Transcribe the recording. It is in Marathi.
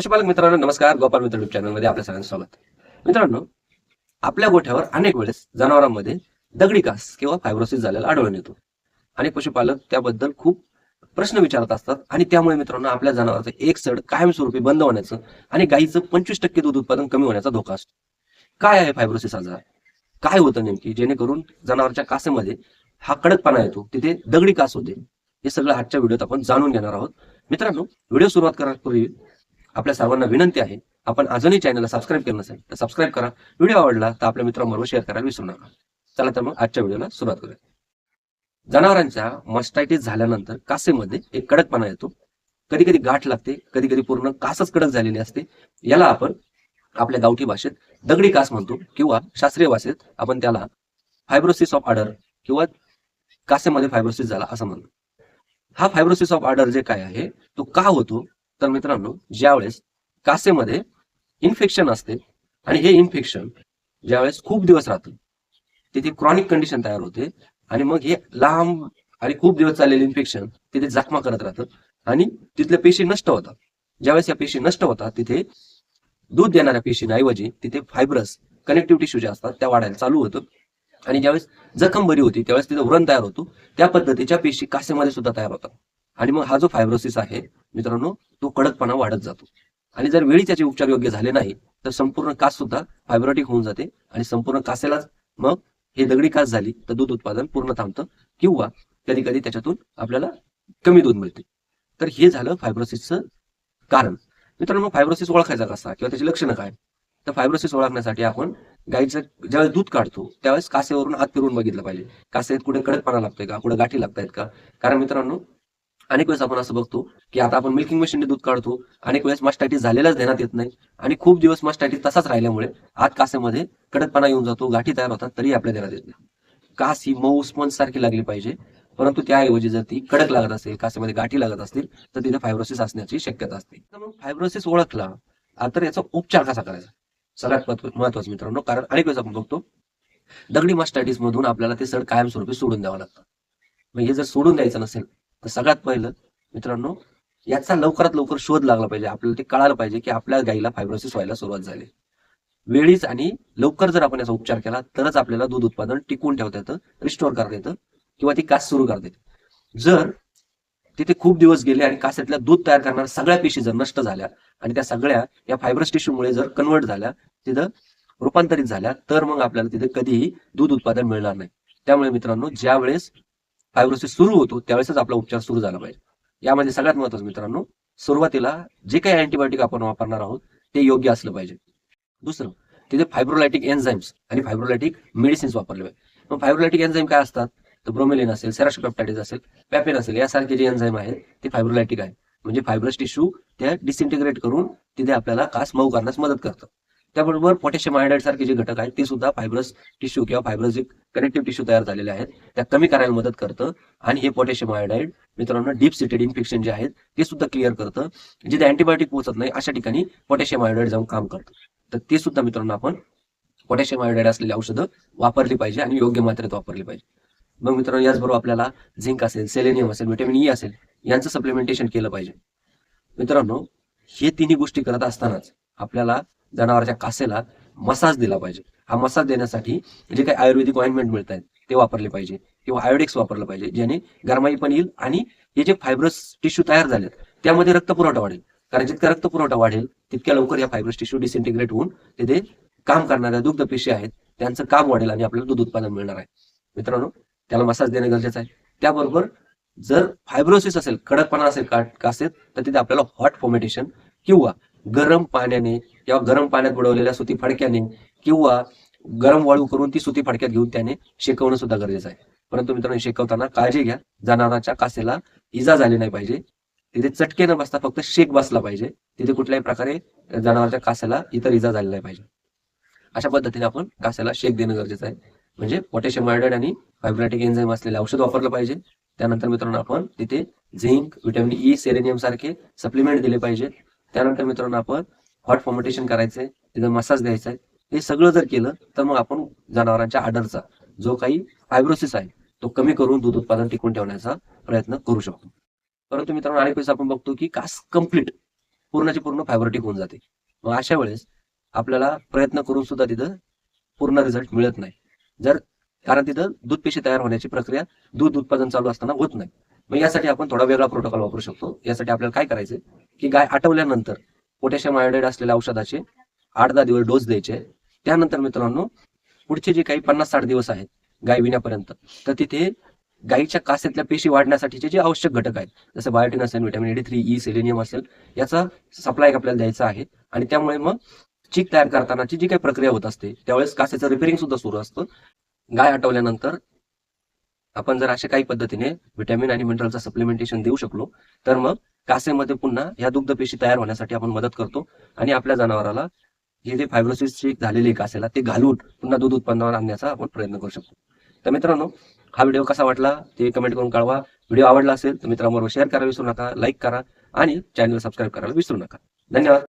पशुपालक मित्रांनो नमस्कार. गोपाल मित्र युट्यूब चॅनलमध्ये आपल्या सगळ्यांचं स्वागत. मित्रांनो आपल्या गोठ्यावर अनेक वेळेस जनावरांमध्ये दगडी कास किंवा फायब्रोसिस झालेला आढळून येतो. आणि पशुपालक त्याबद्दल खूप प्रश्न विचारत असतात आणि त्यामुळे मित्रांनो आपल्या जनावरांचं एक सड कायमस्वरूपी बंद होण्याचं आणि गाईचं पंचवीस टक्के दूध उत्पादन कमी होण्याचा धोका असतो. काय आहे फायब्रोसिस आजार? काय होतं नेमकी? जेणेकरून जनावरच्या कासेमध्ये हा कडकपणा येतो तिथे दगडी कास होते. हे सगळं आजच्या व्हिडिओत आपण जाणून घेणार आहोत. मित्रांनो व्हिडिओ सुरुवात करण्यापूर्वी आपल्या सर्वांना विनंती आहे आपण अजूनही चॅनलला सबस्क्राईब केलं नसेल तर सबस्क्राईब करा. व्हिडिओ आवडला तर आपल्या मित्रांबरोबर शेअर करायला विसरू नका. चला तर मग आजच्या व्हिडिओला सुरुवात करूया. जनावरांच्या मस्टायटिस झाल्यानंतर कासेमध्ये एक कडकपणा येतो. कधी कधी गाठ लागते कधी कधी पूर्ण कासच कडक झालेली असते. याला आपण आपल्या गावठी भाषेत दगडी कास म्हणतो किंवा शास्त्रीय भाषेत आपण त्याला फायब्रोसिस ऑफ आर्डर किंवा कासेमध्ये फायब्रोसिस झाला असं म्हणतो. हा फायब्रोसिस ऑफ आर्डर जे काय आहे तो का होतो? तर मित्रांनो ज्यावेळेस कासेमध्ये इन्फेक्शन असते आणि हे इन्फेक्शन ज्यावेळेस खूप दिवस राहतं तिथे क्रॉनिक कंडिशन तयार होते आणि मग हे लांब आणि खूप दिवस चाललेलं इन्फेक्शन तिथे जखमा करत राहतं आणि तिथल्या पेशी नष्ट होतात. ज्यावेळेस या पेशी नष्ट होतात तिथे दूध देणाऱ्या पेशींऐवजी तिथे फायब्रस कनेक्टिव्ह टिश्यू जे असतात त्या वाढायला चालू होतं. आणि ज्यावेळेस जखम बरी होती त्यावेळेस तिथे व्रण तयार होतो. त्या पद्धतीच्या पेशी कासेमध्ये सुद्धा तयार होतात. आणि मग हा जो फायब्रोसिस आहे मित्रांनो तो कडकपणा वाढत जातो. आणि जर वेळी त्याचे उपचार योग्य झाले नाही तर संपूर्ण कास सुद्धा फायब्रोटिक होऊन जाते आणि संपूर्ण कासेलाच मग हे दगडी कास झाली तर दूध उत्पादन पूर्ण थांबतं किंवा कधी कधी त्याच्यातून आपल्याला कमी दूध मिळते. तर हे झालं फायब्रोसिसचं कारण. मित्रांनो फायब्रोसिस ओळखायचा कसा किंवा त्याची लक्षणं काय? तर फायब्रोसिस ओळखण्यासाठी आपण गाईचं ज्यावेळेस दूध काढतो त्यावेळेस कासेवरून आत फिरून बघितलं पाहिजे. कासेत कुठे कडकपणा लागतोय का? कुठे गाठी लागतायत का? कारण मित्रांनो अनेक वेळेस आपण असं बघतो की आता आपण मिल्किंग मशीनने दूध काढतो. अनेक वेळेस मास्टायटिस झालेलाच देण्यात येत नाही. आणि खूप दिवस मास्टायटिस तसाच राहिल्यामुळे आत कासेमध्ये कडकपणा येऊन जातो गाठी तयार होतात तरी आपल्या देण्यात येत नाही. कास ही मऊ स्पंज सारखी लागली पाहिजे. परंतु त्याऐवजी जर ती कडक लागत असेल कासेमध्ये गाठी लागत असतील तर तिथे फायब्रोसिस असण्याची शक्यता असते. तर मग फायब्रोसिस ओळखला तर याचा उपचार कसा करायचा? सगळ्यात महत्वाचं मित्रांनो कारण अनेक वेळेस आपण बघतो दगडी मास्टायटिस मधून आपल्याला ते सड कायमस्वरूपी सोडून द्यावं लागतं. मग हे जर सोडून द्यायचं नसेल तर सगळ्यात पहिलं मित्रांनो याचा लवकरात लवकर शोध लागला पाहिजे. आपल्याला ते कळालं पाहिजे की आपल्या गाईला फायब्रोसिस व्हायला सुरुवात झाली. वेळीच आणि लवकर जर आपण याचा उपचार केला तरच आपल्याला दूध उत्पादन टिकवून ठेवता येतं रिस्टोअर करता येतं किंवा ती कास सुरू करता येते. जर तिथे खूप दिवस गेले आणि कासातल्या दूध तयार करणाऱ्या सगळ्या पेशी जर नष्ट झाल्या आणि त्या सगळ्या या फायब्रस टिश्यूमुळे जर कन्वर्ट झाल्या तिथं रूपांतरित झाल्या तर मग आपल्याला तिथे कधीही दूध उत्पादन मिळणार नाही. त्यामुळे मित्रांनो ज्या वेळेस फायब्रोसिस सुरू होतो त्यावेळेसच आपला उपचार सुरू झाला पाहिजे. यामध्ये सगळ्यात महत्वाचं मित्रांनो सुरुवातीला जे काही अँटीबायोटिक आपण वापरणार आहोत ते योग्य असलं पाहिजे. दुसरं तिथे फायब्रोलायटिक एन्झाईम्स आणि फायब्रोलायटिक मेडिसिन्स वापरले पाहिजे. मग फायब्रोलायटिक एन्झाईम काय असतात? तर ब्रोमेलिन असेल सेराशोपेप्टाइड्स असेल पॅपेन असेल यासारखे जे एन्झाईम आहेत ते फायब्रोलायटिक आहे म्हणजे फायब्रस टिश्यू त्या डिसइंटिग्रेट करून तिथे आपल्याला कास मऊ करण्यास मदत करतं. त्याबरोबर पोटॅशियम आयोडाईड सारखे जे घटक आहेत ते सुद्धा फायब्रस टिश्यू किंवा फायब्रस जे कनेक्टिव्ह टिश्यू तयार झालेले आहेत त्या कमी करायला मदत करतं. आणि हे पोटॅशियम आयोडाईड मित्रांनो डीप सिटेड इन्फेक्शन जे आहेत ते सुद्धा क्लिअर करतं. जिथे अँटीबायोटिक पोहोचत नाही अशा ठिकाणी पोटॅशियम आयोडाईड जाऊन काम करतं. तर ते सुद्धा मित्रांनो आपण पोटॅशियम आयोडाईड असलेली औषधं वापरली पाहिजे आणि योग्य मात्रेत वापरली पाहिजे. मग मित्रांनो याचबरोबर आपल्याला झिंक असेल सेलेनियम असेल व्हिटॅमिन ई e असेल यांचं सप्लिमेंटेशन केलं पाहिजे. मित्रांनो हे तिन्ही गोष्टी करत असतानाच आपल्याला जनावरांच्या कासेला मसाज दिला पाहिजे. हा मसाज देण्यासाठी जे काही आयुर्वेदिक ऑइंटमेंट मिळत आहेत ते वापरले पाहिजे किंवा आयोडेक्स वापरलं पाहिजे ज्याने गरमाई पण येईल आणि हे जे फायब्रस टिश्यू तयार झालेत त्यामध्ये रक्त पुरवठा वाढेल. कारण जितका रक्तपुरवठा वाढेल तितक्या लवकर या फायब्रस टिश्यू डिसइंटिग्रेट होऊन तिथे काम करणाऱ्या दुग्ध पेशी आहेत त्यांचं काम वाढेल आणि आपल्याला दूध उत्पादन मिळणार आहे. मित्रांनो त्याला मसाज देणं गरजेचं आहे. त्याबरोबर जर फायब्रोसिस असेल कडकपणा असेल का कासेत तर तिथे आपल्याला हॉट फॉर्मेटेशन किंवा गरम पाण्याने किंवा गरम पाण्यात बुडवलेल्या सुती फडक्याने किंवा गरम वाळू करून ती सुती फडक्यात घेऊन त्याने शेकवणं सुद्धा गरजेचं आहे. परंतु मित्रांनो शेकवताना काळजी घ्या. जनावरांच्या कासेला इजा झाली नाही पाहिजे. तिथे चटके न बसता फक्त शेक बसला पाहिजे. तिथे कुठल्याही प्रकारे जनावरांच्या कासेला इतर इजा झाली नाही पाहिजे. अशा पद्धतीने आपण कासेला शेक देणं गरजेचं आहे. म्हणजे पोटॅशियम आयोडाईड आणि फायब्रॅटिक एन्झाईम असलेले औषध वापरलं पाहिजे. त्यानंतर मित्रांनो आपण तिथे झिंक व्हिटॅमिन ई सेरेनियम सारखे सप्लिमेंट दिले पाहिजे त्यानंतर मित्रांनो आपण हॉट फॉर्मेटेशन करायचंय तिथं मसाज द्यायचा आहे हे सगळं जर केलं तर मग आपण जनावरांच्या आडरचा जो काही फायब्रोसिस आहे तो कमी करून दूध उत्पादन टिकून ठेवण्याचा प्रयत्न करू शकतो. परंतु मित्रांनो अनेक वेळेस आपण बघतो की कास कंप्लीट पूर्णची पूर्ण फायब्रोटिक होऊन जाते. मग अशा वेळेस आपल्याला प्रयत्न करून सुद्धा तिथं पूर्ण रिझल्ट मिळत नाही. जर कारण तिथं दूध पेशी तयार होण्याची प्रक्रिया दूध उत्पादन चालू असताना होत नाही. मग यासाठी आपण थोडा वेगळा प्रोटोकॉल वापरू शकतो. यासाठी आपल्याला काय करायचं की गाय आटवल्यानंतर पोटॅशियम आयोडाईड असलेल्या औषधाचे आठ दहा दिवस डोस द्यायचे. त्यानंतर मित्रांनो पुढचे जे काही पन्नास साठ दिवस आहेत गाय विण्यापर्यंत तर तिथे गायीच्या कासेतल्या पेशी वाढण्यासाठीचे जे आवश्यक घटक आहेत जसं बायोटिन असेल vitamin D three E selenium असेल याचा सप्लाय आपल्याला द्यायचा आहे. आणि त्यामुळे मग चीक तयार करतानाची जी काही प्रक्रिया होत असते त्यावेळेस कासेचं रिपेअरिंग सुद्धा सुरू असतं. गाय आटवल्यानंतर आपण जर अशा काही पद्धतीने व्हिटॅमिन आणि मिनरलचा सप्लिमेंटेशन देऊ शकलो तर मग कासेमध्ये पुन्हा या दुग्ध पेशी तयार होण्यासाठी आपण मदत करतो. आणि आपल्या जनावराला हे जे फायब्रोसिस झालेली कासेला ते घालून पुन्हा दूध उत्पन्नावर आणण्याचा आपण प्रयत्न करू शकतो. तर मित्रांनो हा व्हिडिओ कसा वाटला ते कमेंट करून कळवा. व्हिडिओ आवडला असेल तर मित्रांबरोबर शेअर करायला विसरू नका लाईक करा आणि चॅनल सबस्क्राईब करायला विसरू नका. धन्यवाद.